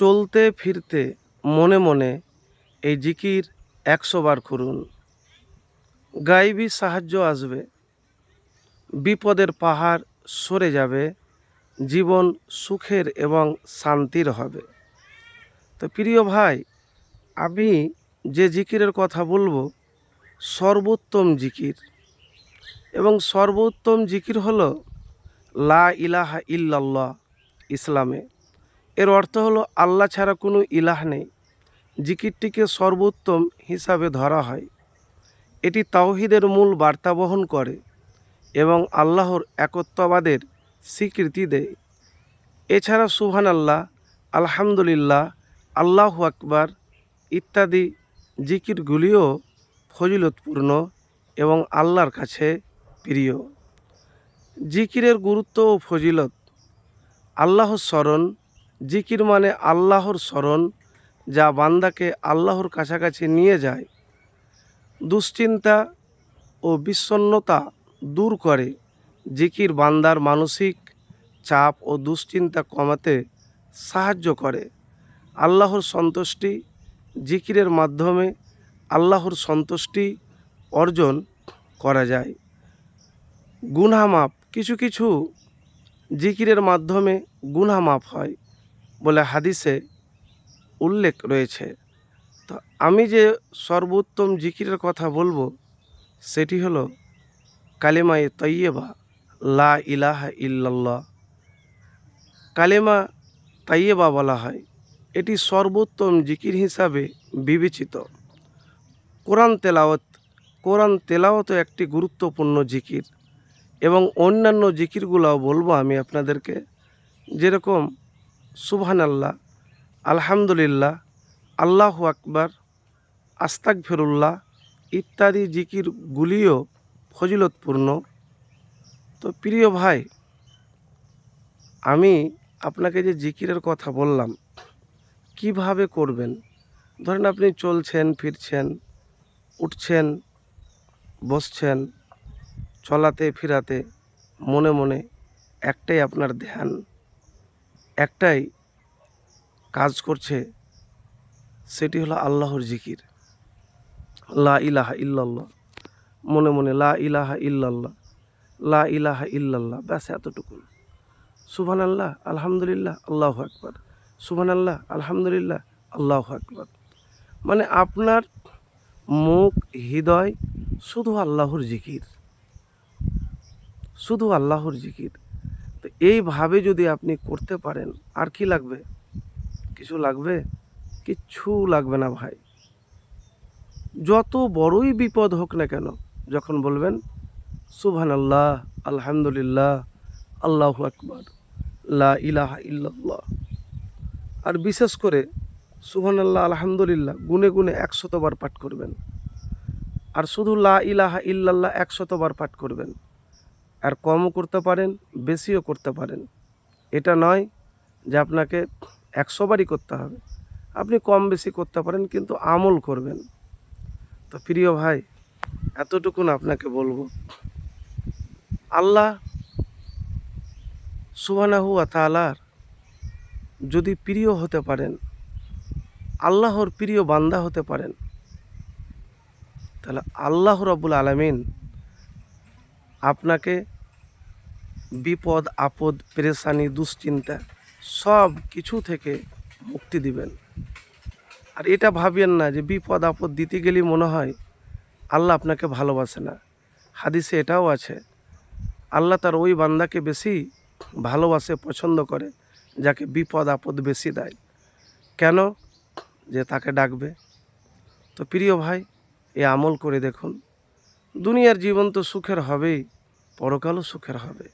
চলতে ফিরতে মনে মনে এই জিকির একশো বার করুন। গাইবি সাহায্য আসবে, বিপদের পাহাড় সরে যাবে, জীবন সুখের এবং শান্তির হবে। তো প্রিয় ভাই, আমি যে জিকিরের কথা বলব, সর্বোত্তম জিকির। এবং সর্বোত্তম জিকির হলো লা ইলাহা ইল্লাল্লাহ ইসলামে। এর অর্থ হলো আল্লাহ ছাড়া কোনো ইলাহ নেই। জিকিরটিকে সর্বোত্তম হিসাবে ধরা হয়। এটি তাওহিদের মূল বার্তা বহন করে এবং আল্লাহর একত্ববাদের স্বীকৃতি দেয়। এছাড়া সুহান আল্লাহ আলহামদুলিল্লাহ, আল্লাহ আকবার ইত্যাদি জিকিরগুলিও ফজিলতপূর্ণ এবং আল্লাহর কাছে প্রিয়। জিকিরের গুরুত্ব ও ফজিলত, আল্লাহর স্মরণ জিকির মানে আল্লাহর স্মরণ, যা বান্দাকে আল্লাহর কাছাকাছি নিয়ে যায়। দুশ্চিন্তা ও বিষণ্ণতা দূর করে। জিকির বান্দার মানসিক চাপ ও দুশ্চিন্তা কমাতে সাহায্য করে। আল্লাহর সন্তুষ্টি জিকিরের মাধ্যমে আল্লাহর সন্তুষ্টি অর্জন করা যায়। গুনহা মাপ কিছু কিছু জিকিরের মাধ্যমে গুনহা মাপ হয়। বলে হাদিসে উল্লেখ রয়েছে। তো আমি যে সর্বোত্তম জিকিরের কথা বলব, সেটি হলো কালেমায়ে তৈয়বা লা ইলাহা ইল্লাল্লাহ। কালেমা তাইয়েবা বলা হয়। এটি সর্বোত্তম জিকির হিসাবে বিবেচিত। কোরআন তেলাওয়াত, কোরআন তেলাওয়াতও একটি গুরুত্বপূর্ণ জিকির এবং অন্যান্য জিকিরগুলোও বলব আমি আপনাদেরকে। যেরকম সুবহান আল্লাহ আলহামদুলিল্লাহ, আল্লাহ আকবার আস্তাক ফেরুল্লাহ ইত্যাদি জিকিরগুলিও ফজিলতপূর্ণ। তো প্রিয় ভাই, আমি আপনাকে যে জিকিরের কথা বললাম, কীভাবে করবেন? ধরেন আপনি চলছেন, ফিরছেন, উঠছেন, বসছেন, চলাতে, ফিরাতে, মনে মনে একটাই আপনার ধ্যান। একটাই কাজ করছে, সেটি হলো আল্লাহর জিকির। লা ইলাহা ইল্লাল্লাহ। মনে মনে লা ইলাহা ইল্লাল্লাহ, লা ইলাহা ইল্লাল্লাহ, ব্যাস এতটুকু। সুবহান আল্লাহ আলহামদুলিল্লাহ, আল্লাহ আকবার। সুবহান আল্লাহ আলহামদুলিল্লাহ, আল্লাহ আকবার। মানে আপনার মুখ, হৃদয় শুধু আল্লাহর জিকির। শুধু আল্লাহর জিকির। এইভাবে যদি আপনি করতে পারেন, আর কি লাগবে? কিছু লাগবে? কিচ্ছু লাগবে না ভাই। যত বড়ই বিপদ হোক না কেন, যখন বলবেন সুবহান আল্লাহ আলহামদুলিল্লাহ, আল্লাহ আকবার, লা ইলাহা ইল্লাল্লাহ। আর বিশেষ করে সুবহান আল্লাহ আলহামদুলিল্লাহ, গুনে গুনে একশতবার পাঠ করবেন। আর শুধু লা ইলাহা ইল্লাল্লাহ একশতবার পাঠ করবেন। আর কমও করতে পারেন, বেশিও করতে পারেন। এটা নয় যে আপনাকে একশোবারই করতে হবে। আপনি কম বেশি করতে পারেন, কিন্তু আমল করবেন। তো প্রিয় ভাই, এতটুকুন আপনাকে বলব। আল্লাহ সুবানাহু তালার যদি প্রিয় হতে পারেন, আল্লাহর প্রিয় বান্দা হতে পারেন, তাহলে আল্লাহ রব্বুল আলমিন আপনাকে বিপদ, আপদ, পেরেশানি, দুশ্চিন্তা সব কিছু থেকে মুক্তি দিবেন। আর এটা ভাবিয়েন না যে বিপদ, আপদ দিতে গেলেই মনে হয় আল্লাহ আপনাকে ভালোবাসে না। হাদিসে এটাও আছে, আল্লাহ তার ওই বান্দাকে বেশি ভালোবাসে, পছন্দ করে, যাকে বিপদ, আপদ বেশি দেয়। কেন? যে তাকে ডাকবে। তো প্রিয় ভাই, এ আমল করে দেখুন। দুনিয়ার জীবন তো সুখের হবেই পরকালও সুখের হবে।